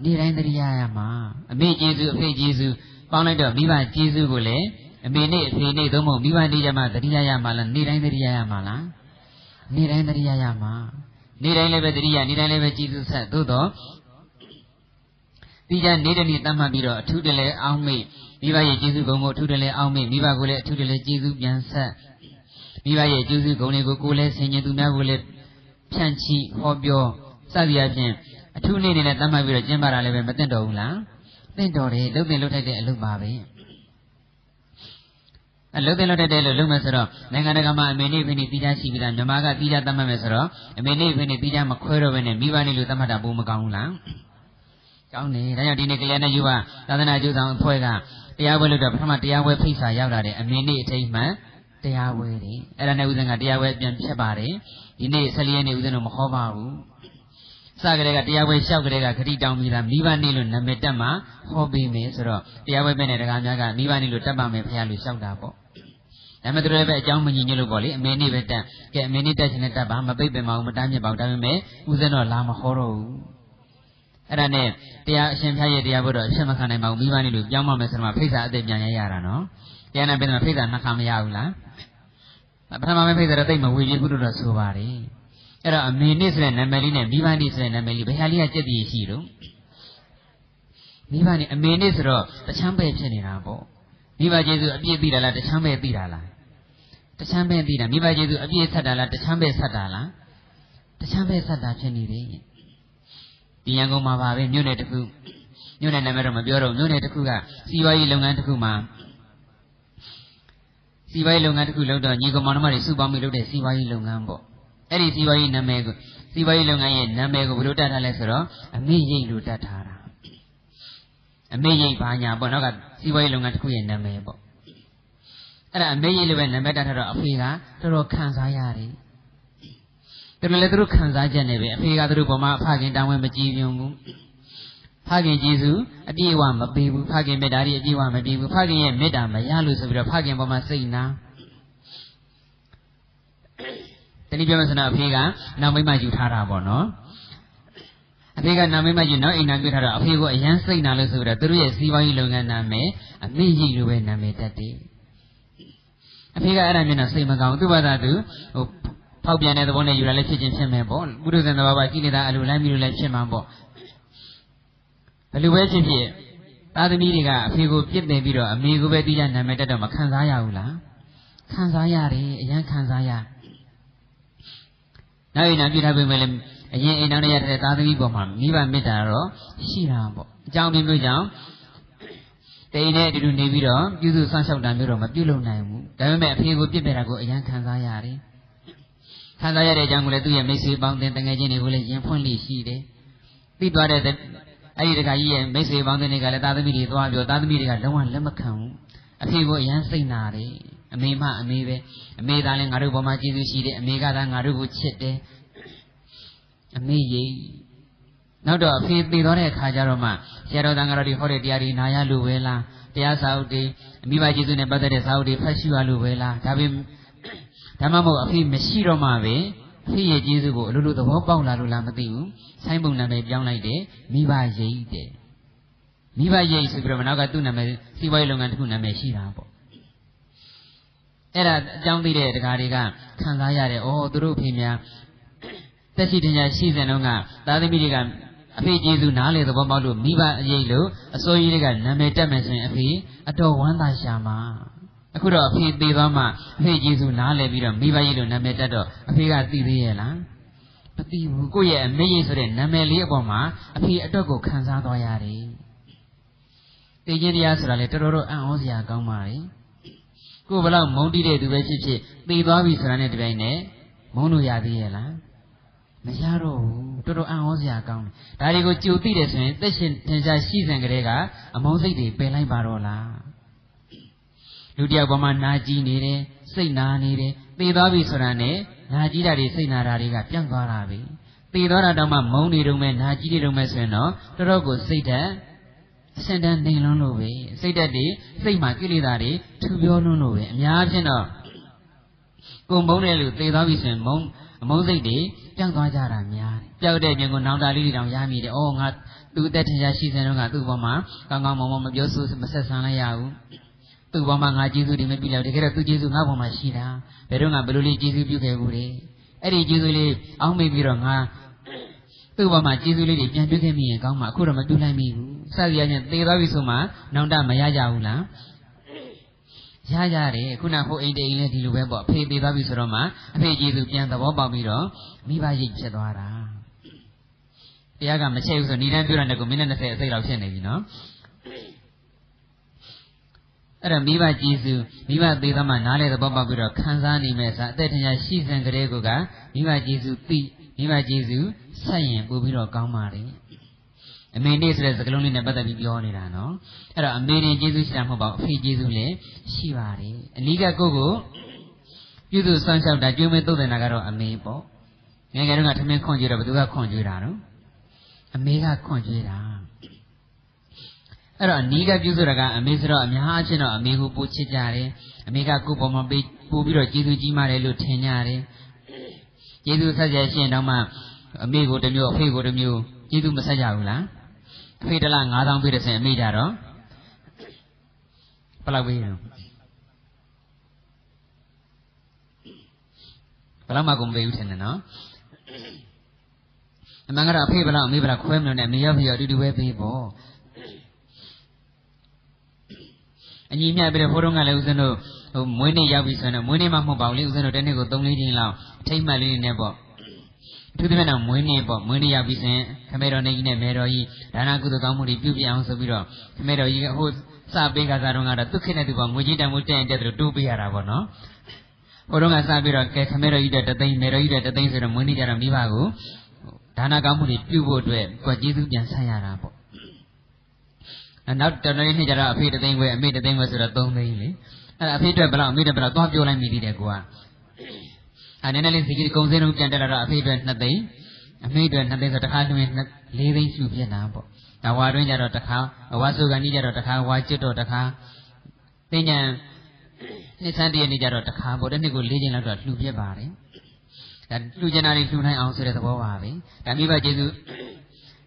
နေတိုင်းတရိယာရမှာအမေကျေးဇူးအဖေကျေးဇူးပေါင်းလိုက်တော့မိဘကျေးဇူးကိုလည်း အမေနဲ့အဖေနဲ့သုံးဖို့မိဘနေကြမှာတရိယာရမှာလားနေတိုင်းတရိယာရမှာလားနေတိုင်းတရိယာရမှာနေတိုင်းလည်းပဲတရိယာနေတိုင်းလည်းပဲကျေးဇူးဆက်သို့တော့ပြီးကြနေတဲ့နေ့တတ်မှတ်ပြီးတော့အထူးတလဲအောင်းမိမိဘရဲ့ကျေးဇူးကုံကိုအထူးတလဲအောင်းမိမိဘကိုလည်းအထူးတလဲကျေးဇူးပြန်ဆက်မိဘရဲ့ကျေးဇူးဂုဏ်တွေကိုကိုယ်လည်းဆင်ញင်သူများကိုလည်းဖြန့်ချိဟောပြောစသည်အပြင်အထူးနေ့နေနဲ့တတ်မှတ်ပြီးတော့ကျင်းပတာလည်းပဲမသိတော့ဘူးလားသိတော့တယ်လုတ်တင်လုတ်ထိုက်တဲ့အလုပ်ပါပဲ အလုတ်တင်လုတ်ထိုက်တဲ့လို့လုပ်မယ်ဆိုတော့နိုင်ငံတကာမှာအမေနေ့ဖိနေပြီးသားရှိပြီးသားမြန်မာကပြီးသားတတ်မှတ်မယ်ဆိုတော့အမေနေ့ဖိနေပြီးသားမခွဲတော့ဘဲနဲ့မိဘနေ့လို့တတ်မှတ်တာပိုမကောင်းဘူးလားကောင်းတယ်ဒါကြောင့်ဒီနေ့ကလျာဏယူပါသာသနာ့ကျိုးဆောင်အဖွဲ့ကတရားပွဲလို့တော့ပထမတရားပွဲဖိတ်စာရောက်လာတယ်အမေနေ့အထိမ်းမှန်တရားပွဲတွေအဲ့ဒါနဲ့ဦးဇင်းကတရားပွဲပြန်ဖြတ်ပါတယ်ဒီနေ့၁၄ရက်နေ့ဦးဇင်းတို့မဟောပါဘူး စကလေးကတရားပွဲလျှောက်ကလေးကခတိတောင်းပြီးသားမိဘနေလို့နာမည်တက်မှဟောပေးမယ်ဆိုတော့တရားပွဲပဲနဲ့တကားများကမိဘနေလို့တက်ပါမယ်ဖခင်လို့လျှောက်တာပေါ့ဒါမဲ့သူတို့လည်းပဲအကြောင်းမညီညွတ်လို့ပေါ့လေအမေနေပဲတက်ကဲအမေနေတက်ချင်တဲ့တက်ပါမပိတ်ပင်ပါဘူးမတားမြစ်ပါဘူးဒါပေမဲ့ဦးဇင်းတော့လာမဟောတော့ဘူးအဲ့ဒါနဲ့တရားအရှင်ဖျားရဲ့တရားဘုတော့အရှင်မခံနိုင်ပါဘူးမိဘနေလို့ပြောင်းမမယ်ဆိုတော့ဖိတ်စာအသက်ပြန်ရရတာနော်တရားနာပြန်တော့ဖိတ်စာနှစ်ခါမရဘူးလားပထမပိုင်းဖိတ်တော့တိတ်မဝေပြဘူးလို့တော့ဆိုပါတယ် အဲ့တော့အမေနစ်ဆိုတဲ့နာမည်လေးနဲ့မိဘနစ်ဆိုတဲ့နာမည်လေးဘယ်ဟာလေးကစက်တည်ရှိတော့မိဘနစ်အမေနစ်ဆိုတော့တချမ်းပဲဖြစ်နေတာပေါ့မိဘကျေးဇူးအပြည့်ပြီးတာလားတချမ်းပဲပြီးတာလားတချမ်းပဲပြီးတာမိဘကျေးဇူးအပြည့်ဆက်တာလားတချမ်းပဲဆက်တာလားတချမ်းပဲဆက်တာဖြစ်နေတယ်ဒီရန်ကုန်မှာပါပဲမြို့နယ်တစ်ခုမြို့နယ်နာမည်တော့မပြောတော့မြို့နယ်တစ်ခုကစီးပွားရေးလုပ်ငန်းတစ်ခုမှာစီးပွားရေးလုပ်ငန်းတစ်ခုလုပ်တော့ညီကောင်မောင်နှမတွေစုပေါင်းပြီးလုပ်တဲ့စီးပွားရေးလုပ်ငန်းပေါ့ အဲ့ဒီစီးပွားရေးနာမည်ကိုစီးပွားရေးလုပ်ငန်းရဲ့နာမည်ကိုဘယ်လိုတတ်ထားလဲဆိုတော့အမေရိတ်လို့တတ်ထားတာအမေရိတ်ဘာညာပေါ့နောက်ကစီးပွားရေးလုပ်ငန်းတစ်ခုရဲ့နာမည်ပေါ့အဲ့ဒါအမေရိတ်လို့ပဲနာမည်တတ်ထားတော့အဖေကတော်တော်ခံစားရတယ်သူတို့လည်းသူတို့ခံစားချက်နဲ့ပဲအဖေကသူတို့ပေါ်မှာအဖခင်တောင်းဝဲမကြည့်ပြုံဘူးဖခင်ကျေးဇူးအပြည့်အဝမပေးဘူးဖခင်မေတ္တာကြီးအပြည့်အဝမပေးဘူးဖခင်ရဲ့မေတ္တာမရလို့ဆိုပြီးတော့ဖခင်ပေါ်မှာစိတ်နာ တနည်းပြောမယ်ဆိုတော့အဖေကနောက်မိမယူထားတာပေါ့နော်အဖေကနာမည်မကြီးနောက်အိမ်နာပြထားတော့အဖေကိုအရန်စိတ်နာလို့ဆိုတော့သူတို့ရဲ့စီးပွားရေးလုပ်ငန်းနာမည်အမေကြီးလိုပဲနာမည်တက်တယ်အဖေကအဲ့ဒါမျိုးတော့စိတ်မကောင်းသူ့ဘာသာသူဟိုဖောက်ပြန်တဲ့သဘောနဲ့ယူလာလည်းဖြစ်ချင်းဖြစ်မယ်ပေါ့ပုရိသင်သဘာဝကိလေသာအလိုလိုက်ပြီးလို့လည်းဖြစ်မှာပေါ့ဘယ်လိုပဲဖြစ်ဖြစ်သားသမီးတွေကအဖေကိုပြစ်တင်ပြီးတော့အမေကိုပဲတိကျနာမည်တက်တော့မခံစားရဘူးလားခံစားရတယ်အရန်ခံစားရ နောက်ရင်နာပြထားပေမဲ့လည်းအရင်အိမ်တော်ရတဲ့သားသမီးပေါ်မှာမိဘမေတ္တာတော့ရှိတာပေါ့အကြောင်းမျိုးမျိုးကြောင့်တိန်နဲ့အတူတူနေပြီးတော့ပြုစုဆန်းလျှောက်တာမျိုးတော့မပြုလုပ်နိုင်ဘူးဒါပေမဲ့အဖေကိုပြစ်ပယ်တာကိုအရန်ခံစားရတယ်ခံစားရတဲ့အကြောင်းကိုလည်းသူ့ရဲ့မိတ်ဆွေပေါင်းတဲ့တငယ်ချင်းတွေကိုလည်းရင်ဖွင့်လိရှိတယ်ပြီးသွားတဲ့အဲ့ဒီတခါကြီးရဲ့မိတ်ဆွေပေါင်းတဲ့တွေကလည်းသားသမီးတွေသွားပြောသားသမီးတွေကလုံးဝလက်မခံဘူးအဖေကိုအရန်စိတ်နာတယ် အမေမအမေပဲအမေသားလည်းငါတို့ဘောမှာကျေးဇူးရှိတယ်အမေကသာငါတို့ကိုချစ်တယ်အမေရိပ်နောက်တော့အဖေသိသွားတဲ့အခါကျတော့မှဆရာတော်တန်ဃာတော်တွေဟောတဲ့တရားတွေနာရလို့ပဲလားတရားစာအုပ်တွေအမိဘကျေးဇူးနဲ့ပတ်သက်တဲ့စာအုပ်တွေဖတ်ရှုရလို့ပဲလားဒါပေမဲ့ဒါမှမဟုတ်အဖေမရှိတော့မှပဲအဖေရဲ့ကျေးဇူးကိုအလိုလိုသဘောပေါက်လာလို့လားမသိဘူးဆိုင်းပုံနာမည်ပြောင်းလိုက်တယ်မိဘရိပ်တယ်မိဘရိပ်ဆိုပြီးတော့နောက်ကသူ့နာမည်စီးပွားရေးလုပ်ငန်းတစ်ခုနာမည်ရှိတာပေါ့ အဲ့ဒါအကြောင်းသိတဲ့တရားတွေကခံစားရတယ်။အော်သူတို့ဖေများတက်ရှိတင်ညာရှိစဉ်တော့ကသားသမီးတွေကအဖေကျေးဇူးနားလေသဘောပေါက်လို့မိဘအရေးလို့အစိုးရတွေကနာမည်တက်မယ်ဆိုရင်အဖေအတော်ဝမ်းသာရှာမှာအခုတော့အဖေသိသွားမှအဖေကျေးဇူးနားလေပြီးတော့မိဘရေးလို့နာမည်တက်တော့အဖေကသိသေးရဲ့လားမသိဘူးကိုယ့်ရဲ့အမေရေးဆိုတဲ့နာမည်လေးအပေါ်မှာအဖေအတွက်ကိုခံစားသွားရတယ်သိခြင်းတရားဆိုတာလေတော်တော်အံ့ဩစရာကောင်းပါလေ ကိုယ်ဘလောက်မုန်းတိတဲ့သူပဲဖြစ်ဖြစ်သိသွားပြီဆိုတာနဲ့တပြိုင်နက်မုန်းလို့ရသေးရဲ့လားမရတော့ဘူးတော်တော်အံ့ဩစရာကောင်းတယ်ဒါတွေကိုကြိုသိတယ်ဆိုရင်သက်ရှင်ထင်ရှားရှိစဉ်ကလေးကအမုန်းစိတ်တွေပယ်လိုက်ပါတော့လားလူတယောက်ပေါ်မှာနာကြည့်နေတယ်စိတ်နာနေတယ်သိသွားပြီဆိုတာနဲ့နာကြည့်တာတွေစိတ်နာတာတွေကပြန့်သွားတာပဲသေသွားတာတောင်မှမုန်းနေတုံးမဲ့နာကြီးနေတုံးမဲ့ဆိုရင်တော့တော်တော်ကိုစိတ်ဓာတ် အစင်တန်းနေလွန်းလို့ပဲစိတ်ဓာတ်တွေစိတ်မှာကိလေသာတွေထူပြောလွန်းလို့ပဲအများဖြင့်တော့ကိုမုန်းတဲ့လူသေသွားပြီဆိုရင်မုန်းအမုန်းစိတ်တွေပျောက်သွားကြတာများတယ်ပျောက်တဲ့ပြင်ကိုနောင်တာလေးတွေတောင်ရမိတယ်အော်ငါသူ့အသက်ထင်ရှားရှိစင်တော့ကသူ့ဘောမှာကောင်းကောင်းမွန်မွန်မပြောဆိုမဆက်ဆံလိုက်ရဘူးသူ့ဘောမှာငါကျေးဇူးတွေမပြလိုက်တကယ်တော့သူ့ကျေးဇူးငါဘောမှာရှိတာဘယ်တော့ငါဘယ်လိုလေးကျေးဇူးပြုခဲ့ဘူးလေအဲ့ဒီကျေးဇူးလေးအောင်းမေ့ပြီးတော့ငါသူ့ဘောမှာကျေးဇူးလေးတွေပြန်ပြုခဲ့မိရင်ကောင်းမှာအခုတော့မပြုလိုက်မိဘူး စသည်အချင်းသေသွားပြီဆိုမှနောင်တမရကြဘူးလားရရတယ်ခုနဟိုအိမ်တိန်လည်းဒီလိုပဲပေါ့အဖေသေးသွားပြီဆိုတော့မှအဖေကျေးဇူးပြန်သဘောပေါက်ပြီးတော့မိဘရိတ်ဖြစ်သွားတာတရားကမချက်ဘူးဆိုဏီတန်းပြောတဲ့ကိုမိနစ်20အစိတ်လောက်ဖြစ်နေပြီနော်အဲ့တော့မိဘကျေးဇူးမိဘသေးသမှနားလေသဘောပေါက်ပြီးတော့ခံစားနိုင်မဲ့စာအသက်ထင်ရှားရှိစံကလေးကမိဘကျေးဇူးသိမိဘကျေးဇူးဆက်ရင်ပို့ပြီးတော့ကောင်းပါလေ အမေနေ့ဆိုတဲ့စကားလုံးလေးနဲ့ပတ်သက်ပြီးပြောနေတာနော်အဲ့တော့အမေရင်ကျေးဇူးရှိတာမဟုတ်ပါဘူးအဖေကျေးဇူးလည်းရှိပါတယ်အနိကကိုကိုပြုစုစောင့်ရှောက်တာကျွေးမင်းသုတ်တယ်နာကတော့အမေပေါ့ငယ်ငယ်တုန်းကထမင်းခွန်ကြွေးတော့ဘယ်သူကခွန်ကြွေးတာနော်အမေကခွန်ကြွေးတာအဲ့တော့အနီးကပြုစုတာကအမေဆိုတော့အများအချင်းတော့အမေကိုပို့ချစ်ကြတယ်အမေကကိုယ်ပေါ်မှာပေးပို့ပြီးတော့ကျေးဇူးကြီးမားတယ်လို့ထင်ကြတယ်ကျေးဇူးဆက်ရရှင်တော့မှအမေကိုတစ်မျိုးအဖေကိုတစ်မျိုးကျေးဇူးမဆက်ကြဘူးလား ဖေးတလား9000ပေးတဲ့ဆင်အမိကြတော့ဘယ်လောက်ပေးရောဘယ်လောက်မှကုန်ပေးဘူးထင်တယ်နော်အမှန်ကတော့အဖေဘယ်လောက်အမေဘယ်လောက်ခွဲမလို့နဲ့မေရောဖေရောအတူတူပဲပေးပေါ့အညီမျှပြီးတော့ဘိုးတော်ကလည်းဦးဇင်းတို့ဟိုမွေးနေ့ရောက်ပြီဆိုရင်မွေးနေ့မှမဟုတ်ပါဘူးလေဦးဇင်းတို့တနေ့ကို3-4ချိန်လောက်အထိတ်မှတ်လေးနဲ့ပေါ့ သူသဖြင့်တော့မွေးနေ့ပေါ့မွေးနေ့ရောက်ပြီဆိုရင်ခမဲတော်နေကြီးနဲ့မဲတော်ကြီးဒါနကုသိုလ်ကောင်းမှုတွေပြုပြအောင်ဆိုပြီးတော့ခမဲတော်ကြီးဟိုစပေးကစားတော့ကတော့သူခေတ်နဲ့သူကငွေကြီးတန်မှုတက်ရင်တက်တယ်တိုးပေးရတာပေါ့နော်ဟိုတော့ကစပြီးတော့ကဲခမဲတော်ကြီးတဲ့တသိန်းမဲတော်ကြီးတဲ့တသိန်းဆိုတော့မွေးနေ့ကျတော့မိဘကိုဒါနကောင်းမှုတွေပြုဖို့အတွက်ကိုကျေးဇူးပြန်ဆက်ရတာပေါ့နောက်တော်တော်လေးနှစ်ကျတော့အဖေတသိန်းခွဲအမေတသိန်းခွဲဆိုတော့3သိန်းလေအဲ့ဒါအဖေအတွက်ဘယ်လောက်အမေအတွက်ဘယ်လောက်သွားပြောလိုက်မိသေးတယ်ကွာ အဲနည်းနည်းလေးစီကြီးကုံစင်းလုံးပြန်တက်လာတော့အဖေအတွက်2သိန်းအမေအတွက်2သိန်းဆိုတခါတွင်4သိန်းစုပြနေတာပေါ့ဒါဝါတွင်ကြတော့တခါဝါစုကန်ကြီးကြတော့တခါဝါကျွတ်တော့တခါသိညာနှစ်ဆန်းတည်းနေ့ကြတော့တခါပေါ့တစ်နှစ်ကို၄ချိန်လောက်တော့လှူပြပါတယ်ဒါလှူကျင်တာတွေလှူနိုင်အောင်ဆိုတဲ့သဘောပါပဲဒါမိဘကျေးဇူး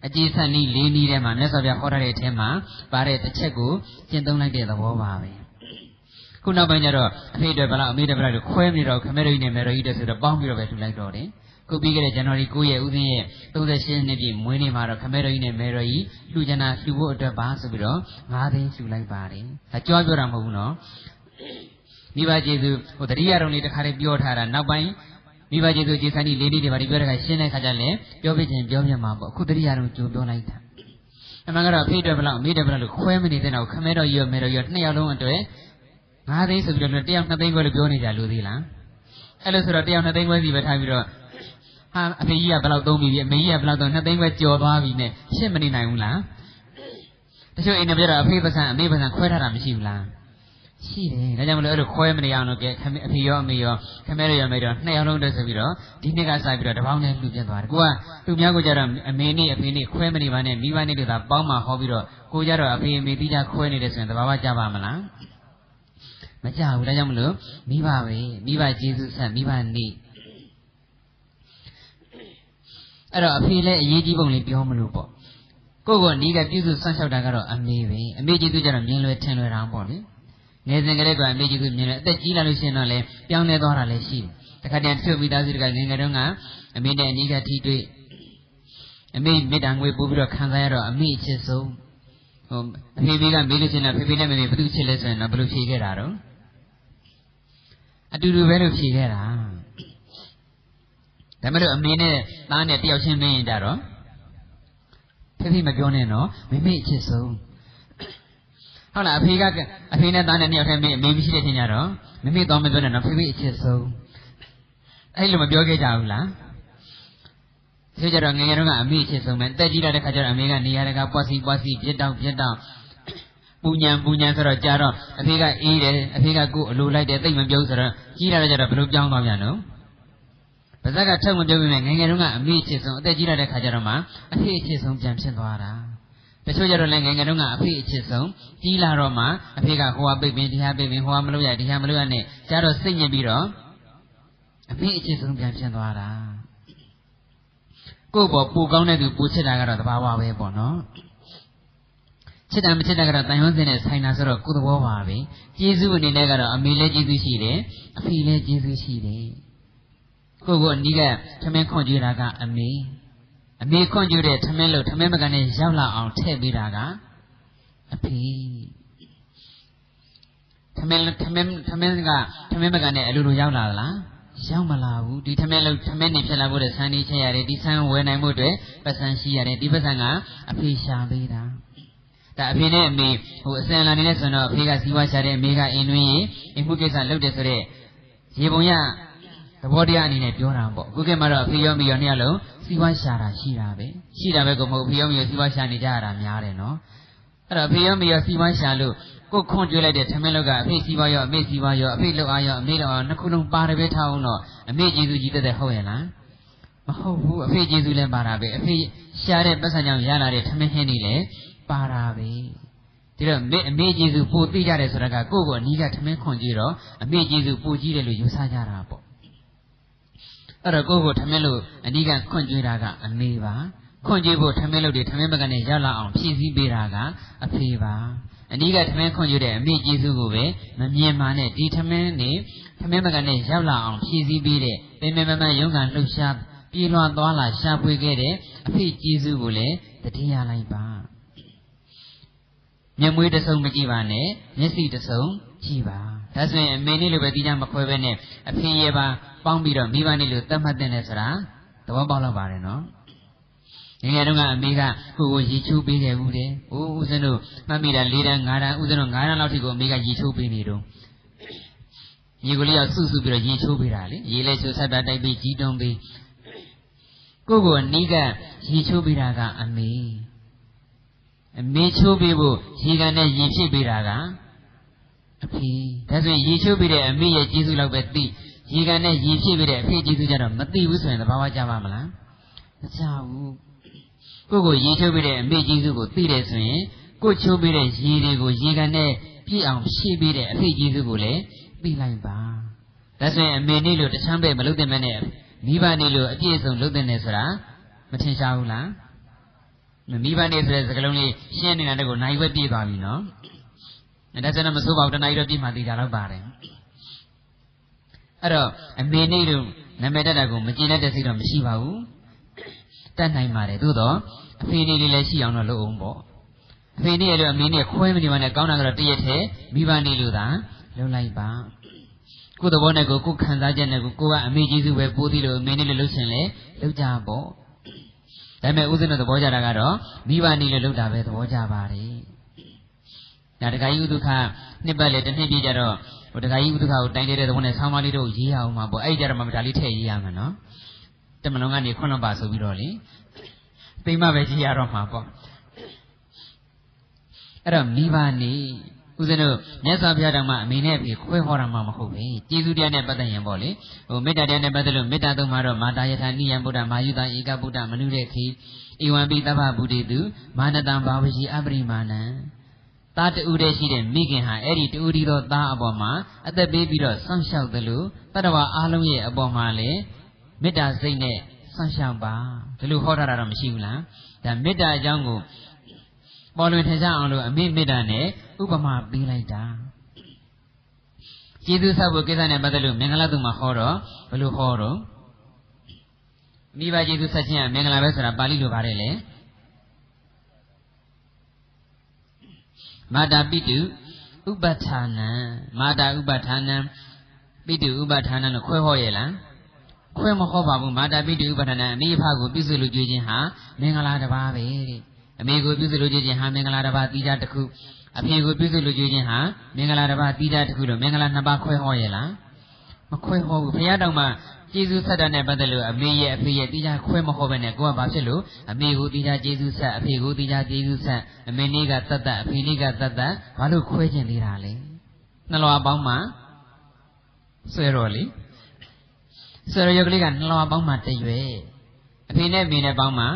အကြည်ဆက်နည်းလေးနည်းထဲမှာမြတ်စွာဘုရားဟောထားတဲ့အထက်မှာပါတဲ့တစ်ချက်ကိုကျင့်သုံးလိုက်တဲ့သဘောပါပဲ ခုနောက်ပိုင်းကျတော့အဖေတွေဘလားအမေတွေဘလားတွေခွဲပြီးတော့ခမဲတော်ကြီးနဲ့မေတော်ကြီးတွေဆိုတော့ပေါင်းပြီးတော့ပဲထူလိုက်တော့တယ်ခုပြီးခဲ့တဲ့ဇန်နဝါရီ9ရက်ဦးစင်းရဲ့38နှစ်ပြည့်မွေးနေ့မှာတော့ခမဲတော်ကြီးနဲ့မေတော်ကြီးလှူကျင်တာလှူဖို့အတွက်ပါဆိုပြီးတော့9သိန်းလှူလိုက်ပါတယ်ဒါကြွားပြောတာမဟုတ်ဘူးနော်မိဘကျေးဇူးဟိုတတိယတော်လေးတစ်ခါလေးပြောထားတာနောက်ပိုင်းမိဘကျေးဇူးကျေးဇူးလေးလေးတွေပါဒီပြောတဲ့ခါရှင်းတဲ့ခါကျလည်းပြောပြခြင်းပြောပြမှာပေါ့အခုတတိယတော်ကြိုပြောလိုက်တာအမှန်ကတော့ဖေးတယ်ဘလောက်မေးတယ်ဘလောက်လို့ခွဲမနေတဲ့တော့ခမဲတော်ကြီးရောမေတော်ကြီးရောနှစ်ယောက်လုံးအတွက် ၅သိန်းဆိုပြီးတော့တယောက်နှစ်သိန်းခွဲလို့ပြောနေကြလို့သေးလားအဲ့လိုဆိုတော့တယောက်နှစ်သိန်းခွဲစီပဲထားပြီးတော့ဟာအဖေကြီးကဘယ်လောက်သုံးပြီအမေကြီးကဘယ်လောက်သုံးနှစ်သိန်းခွဲကြော်သွားပြီနဲ့ရှင်းမနေနိုင်ဘူးလားတချို့အိမ်တွေပြတော့အဖေပစံအမေပစံခွဲထားတာမရှိဘူးလားရှိတယ်ဒါကြောင့်မလို့အဲ့လိုခွဲမနေအောင်လို့ကဲခမေအဖေရောအမေရောခမဲရောမေရောနှစ်ယောက်လုံးတည်းဆိုပြီးတော့ဒီနှစ်ကစပြီးတော့တပေါင်းနဲ့လှူပြသွားတယ်ကိုကသူများကိုကြတော့အမေနဲ့အဖေနဲ့ခွဲမနေပါနဲ့မိဘနဲ့တူတာပေါင်းမှဟောပြီးတော့ကိုကြတော့အဖေအမေတိကျခွဲနေတယ်ဆိုရင်တဘာဝကြပါမလား မကြဘူးဒါကြောင့်မလို့မိဘပဲမိဘကျေးဇူးဆက်မိဘနေအဲ့တော့အဖေလည်းအရေးကြီးပုံလေးပြောမလို့ပေါ့ကိုယ့်ကိုနီးကပြုစုဆွမ်းလျှောက်တာကတော့အမေပဲအမေကျေးဇူးကြတော့မြင်လွယ်ထင်လွယ်တာပေါ့လေငယ်စဉ်ကလေးကအမေကျေးဇူးမြင်လွယ်အသက်ကြီးလာလို့ရှိရင်တော့လေပြောင်းလဲသွားတာလည်းရှိတယ်တခါတည်းတချို့မိသားစုတွေကငယ်ငယ်တုန်းကအမေနဲ့အနီးကထိတွေ့အမေမေတ္တာငွေပို့ပြီးတော့ခံစားရတော့အမေအချစ်ဆုံးဟိုအဖေဖေကမေးလို့ရှိရင်တော့ဖေဖေနဲ့မေမေဘယ်သူချစ်လဲဆိုရင်တော့ဘယ်လိုဖြေခဲ့တာတော့ အတူတူပဲလို့ဖြေခဲ့တာဒါမဲ့လို့အမေနဲ့သားနဲ့တယောက်ချင်းမင်းရင်ကြတော့ဖေဖေမပြောနဲ့နော်မိမိအချစ်ဆုံးဟုတ်လားအဖေကအဖေနဲ့သားနဲ့တယောက်ချင်းမင်းအမေမရှိတဲ့ချင်းကြတော့မိမိတော့မပြောနဲ့နော်ဖေဖေအချစ်ဆုံးအဲ့လိုမပြောခဲ့ကြဘူးလားဒီကြတော့ငငယ်တုန်းကအမေအချစ်ဆုံးပဲတက်ကြီးလာတဲ့ခါကျတော့အမေကနေရာတကာပွားစီပွားစီပြစ်တောက်ပြစ်တောက် ပူညံပူညံဆိုတော့ကြာတော့အဖေကအေးတယ်အဖေကကိုယ်အလိုလိုက်တယ်သိမ့်မပြုံးဆိုတော့ကြီးလာတော့ကျတော့ဘယ်လိုပြောင်းသွားပြန်တော့ပါဇက်ကထုတ်မပြောပြမယ်ငယ်ငယ်တုန်းကအမေအချစ်ဆုံးအသက်ကြီးလာတဲ့ခါကျတော့မှအဖေအချစ်ဆုံးပြန်ဖြစ်သွားတာတချို့ကြတော့လည်းငယ်ငယ်တုန်းကအဖေအချစ်ဆုံးကြီးလာတော့မှအဖေကဟိုဟာပိတ်ပင်တရားပိတ်ပင်ဟိုဟာမလုပ်ရတရားမလုပ်ရနဲ့ကျတော့စိတ်ညစ်ပြီးတော့အဖေအချစ်ဆုံးပြန်ဖြစ်သွားတာကိုယ့်ဘောပူကောင်းတဲ့သူပူချစ်တာကတော့တဘာဝပဲပေါ့နော် ချစ်တာမချစ်တာကတော့တန်ရုံးစင်နဲ့ဆိုင်တာဆိုတော့ကိုယ်သဘောပါပဲကျေးဇူးအနေနဲ့ကတော့အမေလည်းကျေးဇူးရှိတယ်အဖေလည်းကျေးဇူးရှိတယ်ကိုကိုအနီးကထမင်းခွန်ကြွေးတာကအမေအမေခွန်ကြွေးတဲ့ထမင်းလို့ထမင်းမကန်နဲ့ရောက်လာအောင်ထည့်ပေးတာကအဖေထမင်းထမင်းထမင်းကထမင်းမကန်နဲ့အလိုလိုရောက်လာသလားရောက်မလာဘူးဒီထမင်းလို့ထမင်းနေဖြစ်လာဖို့တဲ့ဆန်းနေချက်ရတယ်ဒီဆန်းဝယ်နိုင်မှုအတွက်ပတ်စံရှိရတယ်ဒီပတ်စံကအဖေရှာပေးတာ ဒါအဖေနဲ့အမေဟိုအစင်လာနေတဲ့ဆိုတော့အဖေကစီးပွားရှာတဲ့အမေကအင်းတွင်းရင်အမှုကိစ္စလုပ်တယ်ဆိုတော့ရေပုံရသဘောတရားအနေနဲ့ပြောတာပေါ့ခုကမှတော့အဖေရောမိရောနှစ်ယောက်လုံးစီးပွားရှာတာရှိတာပဲရှိတာပဲကိုမဟုတ်အဖေရောမိရောစီးပွားရှာနေကြရတာများတယ်နော်အဲ့တော့အဖေရောမိရောစီးပွားရှာလို့ကိုခွန်ကျွေးလိုက်တဲ့ထမင်းလောကအဖေစီးပွားရောအမေစီးပွားရောအဖေလောက်အားရောအမေလောက်အားနှစ်ခုလုံးပါတယ်ပဲထားအောင်တော့အမေကျေးဇူးကြီးတဲ့ဟုတ်ရဲ့လားမဟုတ်ဘူးအဖေကျေးဇူးလည်းပါတာပဲအဖေရှာတဲ့ပတ်စံကြောင့်ရလာတဲ့ထမင်းဟင်းတွေလည်း ပါတာပဲဒီတော့မေအမေကျေးဇူးပိုသိကြတယ်ဆိုတာကကိုယ့်ကိုအနီးကထမင်းခွန်ကြည့်တော့အမေကျေးဇူးပိုကြီးတယ်လို့ယူဆကြတာပေါ့အဲ့တော့ကိုယ့်ကိုထမင်းလို့အနီးကခွန်ကြွေးတာကအမေပါခွန်ကြွေးဖို့ထမင်းလို့တွေထမင်းဘက်ကနေရောက်လာအောင်ဖြည့်ဆည်းပေးတာကအဖေပါအနီးကထမင်းခွန်ကြွေးတဲ့အမေကျေးဇူးကိုပဲမမြင်မှနဲ့ဒီထမင်းနေထမင်းဘက်ကနေရောက်လာအောင်ဖြည့်ဆည်းပေးတဲ့ပင်ပင်ပန်းပန်းရုံးကန်လှုပ်ရှားပြေးလွှာသွားလာရှာဖွေခဲ့တဲ့အဖေကျေးဇူးကိုလည်းတတိယလိုက်ပါ မျက်မွေးတစ်စုံမကြည့်ပါနဲ့မျက်စိတစ်စုံကြည့်ပါဒါဆိုရင်အမေနေ့လိုပဲတီးကြမခွဲပဲနဲ့အဖေရဲ့ပါပေါင်းပြီးတော့မိဘနေ့လိုသတ်မှတ်တဲ့နဲ့ဆိုတာသဘောပေါက်တော့ပါတယ်နော်ငယ်ငယ်တုန်းကအမေကကိုကိုရေချိုးပေးခဲ့ဘူးတဲ့။ဟိုဦးဇင်းတို့မှတ်မိတာ၄တန်း၅တန်းဦးဇင်းတို့၅တန်းလောက်ထိကိုအမေကရေချိုးပေးနေတော့ရေကိုလေးကစုစုပြီးတော့ရေချိုးပေးတာလေ။ရေလဲချိုးဆက်တာတိုက်ပြီးကြီးတုံးပြီးကိုကိုအနီးကရေချိုးပေးတာကအမေ အမေချိုးပေးဖို့ရေကန်နဲ့ရေဖြစ်ပေးတာကအဖေဒါဆိုရင်ရေချိုးပေးတဲ့အမေရဲ့ကျေးဇူးလောက်ပဲသိရေကန်နဲ့ရေဖြစ်ပေးတဲ့အဖေကျေးဇူးကြတော့မသိဘူးဆိုရင်သဘာဝကြပါမလားမကြဘူးကိုကိုရေချိုးပေးတဲ့အမေကျေးဇူးကိုသိတယ်ဆိုရင်ကိုချိုးပေးတဲ့ရေတွေကိုရေကန်နဲ့ပြည့်အောင်ဖြည့်ပေးတဲ့အဖေကျေးဇူးကိုလည်းသိလိုက်ပါဒါဆိုရင်အမေနေ့လို့တချမ်းပဲမလုပ်တဲ့မနဲ့မိဘနေ့လို့အပြည့်အစုံလုပ်တဲ့နဲ့ဆိုတာမထင်ရှားဘူးလား မိဘနေဆိုတဲ့စကားလုံးလေးရှင်းနေတာတကူနိုင်ဝက်ပြည့်သွားပြီနော်ဒါဆိုတော့မဆိုးပါဘူးတနိုင်တော့ပြည့်မှသေးတာတော့ပါတယ်အဲ့တော့အမေနေတို့နမတက်တာကိုမကျင်တတ်တဲ့စိတ်တော့မရှိပါဘူးတတ်နိုင်ပါတယ်သို့တော့အဖေနေလေးလည်းရှိအောင်တော့လုပ်အောင်ပေါ့အဖေနေရတော့အမေနေခွဲမနေပါနဲ့ကောင်းတာကတော့တရက်ထဲမိဘနေလို့သာလုပ်လိုက်ပါကိုယ်သဘောနဲ့ကိုကိုယ်ခံစားချက်နဲ့ကိုကိုကအမေကျေးဇူးပဲပိုးသေးလို့အမေနေလို့လှုပ်ရှင်လေလှုပ်ကြပေါ့ ဒါပေမဲ့ဥစဉ်တို့သဘောကြတာကတော့မိဘနေလို့လုပ်တာပဲသဘောကြပါတယ်ဒါတခါကြီးဥဒုခနှစ်ပတ်လေတစ်နှစ်ပြည့်ကြတော့ဟိုတခါကြီးဥဒုခကိုတိုင်တဲ့သဘောနဲ့ဆောင်းပါးလေးတို့ရေးရအောင်မှာပေါ့အဲ့ဒီကြတော့မှဒါလေးထည့်ရေးရမှာနော်တမလုံးကနေခွန်းလုံးပါဆိုပြီးတော့လေပိမ့်မပဲရေးရတော့မှာပေါ့အဲ့တော့မိဘနေ ဦးဇင်းတို့မြတ်စွာဘုရားတော်မှာအမိနဲ့အဖေခွဲဟောတာမှမဟုတ်ပဲကျေးဇူးတရားနဲ့ပတ်သက်ရင်ပေါ့လေဟိုမေတ္တာတရားနဲ့ပတ်သက်လို့မေတ္တာသုံးမှာတော့မာတာယထာနိယံဗုဒ္ဓမာယုတဧကဗုဒ္ဓမနုရေခိဧဝံပိတဗ္ဗဗုဒိတုမာနတံဘာဝရှိအပရိမာဏံသားတူတည်းရှိတဲ့မိခင်ဟာအဲ့ဒီတူဒီသောသားအပေါ်မှာအသက်ပေးပြီးတော့ဆောင်းလျှောက်သလိုတတ္တဝါအားလုံးရဲ့အပေါ်မှာလည်းမေတ္တာစိတ်နဲ့ဆောင်းလျှောက်ပါဒီလိုဟောထားတာတော့မရှိဘူးလားဒါမေတ္တာအကြောင်းကိုပေါ်လွင်ထင်ရှားအောင်လို့အမိမေတ္တာနဲ့ဥပမာပေးလိုက်တာကျေးဇူးဆောက်ဖို့ကိစ္စနဲ့ပတ်သက်လို့မင်္ဂလာတုံမှာဟောတော့ဘယ်လိုဟောတော့မိဘကျေးဇူးဆက်ခြင်းကမင်္ဂလာပဲဆိုတာပါဠိလိုပါတယ်လေမာတာပိတုဥပဋ္ဌာနံမာတာဥပဋ္ဌာနံပိတုဥပဋ္ဌာနံလို့ခွဲဟောရဲ့လားခွဲမဟောပါဘူးမာတာပိတုဥပဋ္ဌာနံအမိဖကိုပြုစုလို့ကြွေးခြင်းဟာမင်္ဂလာတစ်ပါးပဲတဲ့အမေကိုပြုစုလို့ကြွေးခြင်းဟာမင်္ဂလာတစ်ပါးတိကျတစ်ခု အဖေကိုပြုစုလို့ကြွေးခြင်းဟာမင်္ဂလာတစ်ပါးတိကျတစ်ခုလို့မင်္ဂလာနှစ်ပါးခွဲဟောရဲ့လားမခွဲဟောဘူးဘုရားတောင်မှကျေးဇူးဆက်တာနဲ့ပတ်သက်လို့အမေရဲ့အဖေရဲ့တိကျခွဲမဟောဘဲနဲ့ကိုကဘာဖြစ်လို့အမေကိုတိကျကျေးဇူးဆက်အဖေကိုတိကျကျေးဇူးဆက်အမေနေ့ကတတ်တတ်အဖေနေ့ကတတ်တတ်ဘာလို့ခွဲခြင်းသေးတာလဲနှလွာပေါင်းမှာဆွဲတော်လေဆိုတော့ရုပ်ကလေးကနှလွားပေါင်းမှတရွယ်အဖေနဲ့အမေနဲ့ပေါင်းမှာ